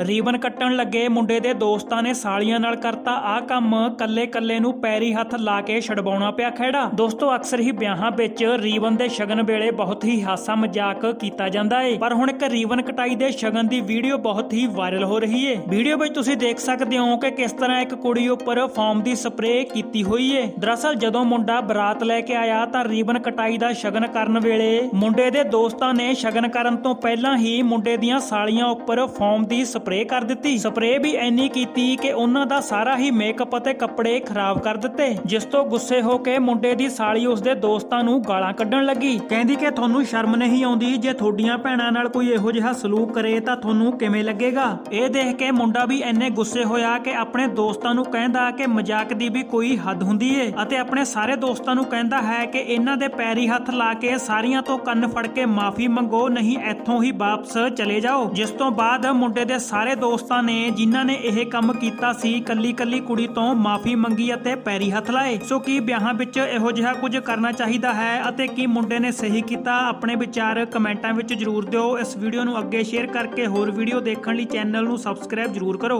Ribbon ਕੱਟਣ ਲੱਗੇ ਮੁੰਡੇ ਦੇ ਦੋਸਤਾਂ ਨੇ ਸਾਲੀਆਂ ਨਾਲ ਕਰਤਾ ਆਹ ਕੰਮ। ਕੱਲੇ ਕੱਲੇ ਨੂੰ ਪੈਰੀ ਹੱਥ ਲਾ ਕੇ ਛਡਵਾਉਣਾ ਪਿਆ ਖਹਿੜਾ। ਦੋਸਤੋ, ਅਕਸਰ ਹੀ ਵਿਆਹਾਂ ਵਿੱਚ ਰੀਬਨ ਦੇ ਸ਼ਗਨ ਵੇਲੇ ਬਹੁਤ ਹੀ ਹਾਸਾ ਮਜ਼ਾਕ ਕੀਤਾ ਜਾਂਦਾ ਏ। ਪਰ ਹੁਣ ਇੱਕ ਰੀਬਨ ਕਟਾਈ ਦੇ ਸ਼ਗਨ ਦੀ ਵੀਡੀਓ ਬਹੁਤ ਹੀ ਵਾਇਰਲ ਹੋ ਰਹੀ ਏ। ਵੀਡੀਓ ਵਿੱਚ ਤੁਸੀਂ ਦੇਖ ਸਕਦੇ ਹੋ ਕਿ ਕਿਸ ਤਰ੍ਹਾਂ ਇੱਕ ਕੁੜੀ ਉੱਪਰ ਫੋਮ ਦੀ ਸਪਰੇਅ ਕੀਤੀ ਹੋਈ ਏ। ਦਰਅਸਲ, ਜਦੋਂ ਮੁੰਡਾ ਬਰਾਤ ਲੈ ਕੇ ਆਇਆ ਤਾਂ ਰੀਬਨ ਕਟਾਈ ਦਾ ਸ਼ਗਨ ਕਰਨ ਵੇਲੇ ਮੁੰਡੇ ਦੇ ਦੋਸਤਾਂ ਨੇ ਸ਼ਗਨ ਕਰਨ ਤੋਂ ਪਹਿਲਾਂ ਹੀ ਮੁੰਡੇ ਦੀਆਂ ਸਾਲੀਆਂ ਉੱਪਰ ਫੋਮ ਦੀ ਸਪਰੇਅ ਕਰ ਦਿੱਤੀ। ਸਪਰੇਅ ਵੀ ਇੰਨੀ ਕੀਤੀ ਕਿ ਉਹਨਾਂ ਦਾ ਸਾਰਾ ਹੀ ਮੇਕਅਪ ਅਤੇ ਕੱਪੜੇ ਖਰਾਬ ਕਰ ਦਿੱਤੇ, ਜਿਸ ਤੋਂ ਗੁੱਸੇ ਹੋ ਕੇ ਮੁੰਡੇ ਦੀ ਸਾਲੀ ਉਸਦੇ ਦੋਸਤਾਂ ਨੂੰ ਗਾਲਾਂ ਕੱਢਣ ਲੱਗੀ। ਕਹਿੰਦੀ ਕਿ ਤੁਹਾਨੂੰ ਸ਼ਰਮ ਨਹੀਂ ਆਉਂਦੀ? ਜੇ ਤੁਹਾਡੀਆਂ ਭੈਣਾਂ ਨਾਲ ਕੋਈ ਇਹੋ ਜਿਹਾ ਸਲੂਕ ਕਰੇ ਤਾਂ ਤੁਹਾਨੂੰ ਕਿਵੇਂ ਲੱਗੇਗਾ? ਇਹ ਦੇਖ ਕੇ ਮੁੰਡਾ ਵੀ ਇੰਨੇ ਗੁੱਸੇ ਹੋਇਆ ਕਿ ਆਪਣੇ ਦੋਸਤਾਂ ਨੂੰ ਕਹਿੰਦਾ ਕਿ ਮਜ਼ਾਕ ਦੀ ਵੀ ਕੋਈ ਹੱਦ ਹੁੰਦੀ ਏ ਅਤੇ ਆਪਣੇ ਸਾਰੇ ਦੋਸਤਾਂ ਨੂੰ ਕਹਿੰਦਾ ਹੈ ਕਿ ਇਹਨਾਂ ਦੇ ਪੈਰੀ ਹੱਥ ਲਾ ਕੇ ਸਾਰੀਆਂ ਤੋਂ ਕੰਨ ਫੜ ਕੇ ਮਾਫੀ ਮੰਗੋ, ਨਹੀਂ ਇੱਥੋਂ ਹੀ ਵਾਪਸ ਚਲੇ ਜਾਓ। ਜਿਸ ਤੋਂ ਬਾਅਦ ਮੁੰਡੇ ਦੇ ਸਾਰੇ ਸਾਰੇ ਦੋਸਤਾਂ ਨੇ ਜਿਨ੍ਹਾਂ ਨੇ ਇਹ ਕੰਮ ਕੀਤਾ ਸੀ ਕੱਲੀ ਕੱਲੀ ਕੁੜੀ ਤੋਂ ਮਾਫੀ ਮੰਗੀ ਅਤੇ ਪੈਰੀ ਹੱਥ ਲਾਏ। ਸੋ ਕੀ ਵਿਆਹਾਂ ਵਿੱਚ ਇਹੋ ਜਿਹਾ ਕੁਝ ਕਰਨਾ ਚਾਹੀਦਾ ਹੈ ਅਤੇ ਕੀ ਮੁੰਡੇ ਨੇ ਸਹੀ ਕੀਤਾ, ਆਪਣੇ ਵਿਚਾਰ ਕਮੈਂਟਾਂ ਵਿੱਚ ਜਰੂਰ ਦਿਓ। ਇਸ ਵੀਡੀਓ ਨੂੰ ਅੱਗੇ ਸ਼ੇਅਰ ਕਰਕੇ ਹੋਰ ਵੀਡੀਓ ਦੇਖਣ ਲਈ ਚੈਨਲ ਨੂੰ ਸਬਸਕ੍ਰਾਈਬ ਜਰੂਰ ਕਰੋ।